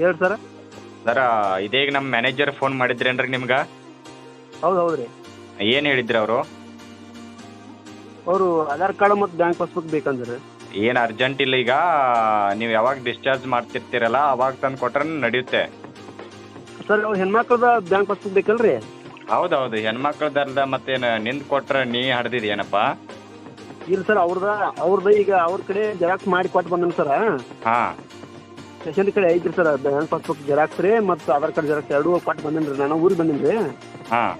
ಹೇಳಿ ಸರ್. ಸರ ಇದೀಗ ನಮ್ಮ ಮ್ಯಾನೇಜರ್ ಫೋನ್ ಮಾಡಿದ್ರೇನ್ರಿ ನಿಮ್ಗೆ? ಹೌದು ಹೌದು ರೀ ಏನು ಹೇಳಿದ್ರಿ ಅವರು? ಅವರು ಆಧಾರ್ ಕಾರ್ಡ್ ಮತ್ತು ಬ್ಯಾಂಕ್ ಪಾಸ್ಬುಕ್ ಬೇಕಂದ್ರೆ. ಏನು ಅರ್ಜೆಂಟ್ ಇಲ್ಲ ಈಗ ನೀವು ಯಾವಾಗ ಡಿಸ್ಚಾರ್ಜ್ ಮಾಡ್ತಿರ್ತೀರಲ್ಲ ಅವಾಗ ತಂದು ಕೊಟ್ರೆ ನಡೆಯುತ್ತೆ. ಸರ್ ಅವ್ರು ಹೆಣ್ಮಕ್ಳದ ಬ್ಯಾಂಕ್ ಪಾಸ್ಬುಕ್ ಬೇಕಲ್ರಿ? ಹೌದೌದು ಹೆಣ್ಮಕ್ಳದ ಮತ್ತೇನು ನಿಂದು ಕೊಟ್ರೆ ನೀ ಹಡ್ದಿದ್ದು ಏನಪ್ಪ? ಇಲ್ಲ ಸರ್ ಅವ್ರದ ಅವ್ರದ ಈಗ ಅವ್ರ ಕಡೆ ಜೆರಾಕ್ಸ್ ಮಾಡಿ ಕೊಟ್ಟು ಬಂದನ್ ಸರ್. ಹಾಂ. ಸ್ಟೇಷನ್ ಕಡೆ ಐತ್ರಿ ಸರ್ ಬ್ಯಾಂಕ್ ಪಾಸ್ಬುಕ್ ಜೆರಾಕ್ಸ್ ರೀ ಮತ್ತು ಆಧಾರ್ ಕಾರ್ಡ್ ಜೆರಾಕ್ಸ್ ಎರಡೂ ಕೊಟ್ಟು ಬಂದೇನಿ ರೀ ನಾನು ಊರಿಗೆ ಬಂದೀನಿ ರೀ ಹಾಂ.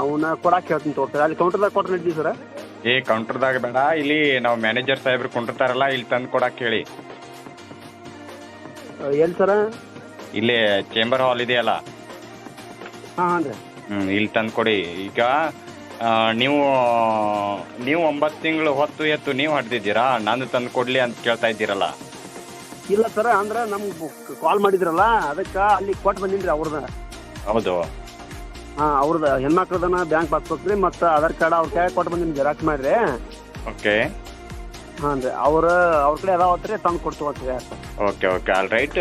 ಅವನ್ನ ಕೊಡಕ್ಕೆ ಹೇಳ್ತೀನಿ ತೋರ್ತಾರೆ ಅಲ್ಲಿ ಕೌಂಟರ್ದಾಗ ಕೊಟ್ಟು ನಡೀತೀವಿ ಸರ್? ಏ ಕೌಂಟರ್ದಾಗ ಬೇಡ. ಇಲ್ಲಿ ನಾವು ಮ್ಯಾನೇಜರ್ ಸಾಹೇಬ್ರು ಕುಂಟಿರ್ತಾರಲ್ಲ ಇಲ್ಲಿ ತಂದು ಕೊಡಕ್ಕೆ ಹೇಳಿ. ಎಲ್ಲಿ ಸರ? ಇಲ್ಲಿ ಚೇಂಬರ್ ಹಾಲ್ ಇದೆಯಲ್ಲ? ಹಾಂ ಹಾಂ ರೀ. ಹ್ಞೂ ಇಲ್ಲಿ ತಂದು ಕೊಡಿ. ಈಗ ಆ, ನೀವು ನೀವು ಒಂಬತ್ತು ತಿಂಗಳು ಹೊತ್ತು ಎತ್ತು ನೀವು ಹಡ್ದಿದ್ದೀರಾ ನಾನು ತಂದು ಕೊಡಲಿ ಅಂತ ಕೇಳ್ತಾ ಇದ್ದೀರಲ್ಲ. ಇಲ್ಲ ಸರ್ ಅಂದ್ರೆ ನಮ್ಗೆ ಕಾಲ್ ಮಾಡಿದ್ರಲ್ಲ ಅದಕ್ಕೆ ಅಲ್ಲಿ ಕೊಟ್ಟು ಬಂದಿನ್ರಿ ಅವ್ರದ. ಹೌದು. ಹಾಂ ಅವ್ರದ ಹೆಣ್ಮಕ್ಳದನ ಬ್ಯಾಂಕ್ ಪಾಸ್ಬುಕ್ ರೀ ಮತ್ತು ಆಧಾರ್ ಕಾರ್ಡ್ ಅವ್ರ ಕೈ ಕೊಟ್ಟು ಬಂದೀನಿ ಜೆರಾಕ್ಸ್ ಮಾಡಿರಿ. ಓಕೆ ಹಾಂ ರೀ ಅವ್ರ ಅವ್ರ ಕಡೆ ಅದಾವತ್ತು ರೀ ತಂದು ಕೊಡ್ತೀವಿ ಓಕೆ ಓಕೆ ಆಲ್ ರೈಟ್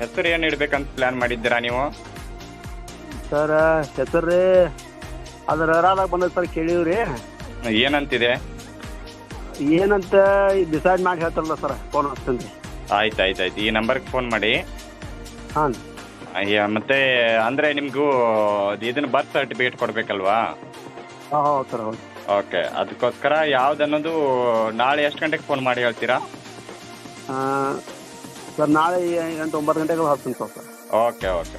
ಹೆಸರು ಏನು ಇಡ್ಬೇಕಂತ ಪ್ಲಾನ್ ಮಾಡಿದ್ದೀರಾ ನೀವು? ಸರ್ ಹೆಸರು ರೀ ಅದು ರರಾದಾಗ ಬಂದದ ಸರ್ ಕೇಳೀವಿ ರೀ ಏನಂತಿದೆ? ಏನಂತ ಡಿಸೈಡ್ ಮಾಡಿ ಹೇಳ್ತಾರಲ್ಲ ಸರ್ ಫೋನ್ ಹಚ್ತೀನಿ ರೀ ಆಯ್ತು ಆಯ್ತು ಆಯ್ತು ಈ ನಂಬರ್ಗೆ ಫೋನ್ ಮಾಡಿ. ಹಾಂ. ಅಯ್ಯ, ಮತ್ತೆ ಅಂದರೆ ನಿಮಗೂ ಇದನ್ನ ಬರ್ತ್ ಸರ್ಟಿಫಿಕೇಟ್ ಕೊಡಬೇಕಲ್ವಾ? ಹಾಂ ಹೌದು ಸರ್ ಹೌದು. ಓಕೆ ಅದಕ್ಕೋಸ್ಕರ ಯಾವ್ದನ್ನೋದು ನಾಳೆ ಎಷ್ಟು ಗಂಟೆಗೆ ಫೋನ್ ಮಾಡಿ ಹೇಳ್ತೀರಾ? ಸರ್ ನಾಳೆ ಎಂಟು ಒಂಬತ್ತು ಗಂಟೆಗೆ ಹಚ್ತೀನಿ ಸರ್. Okay okay.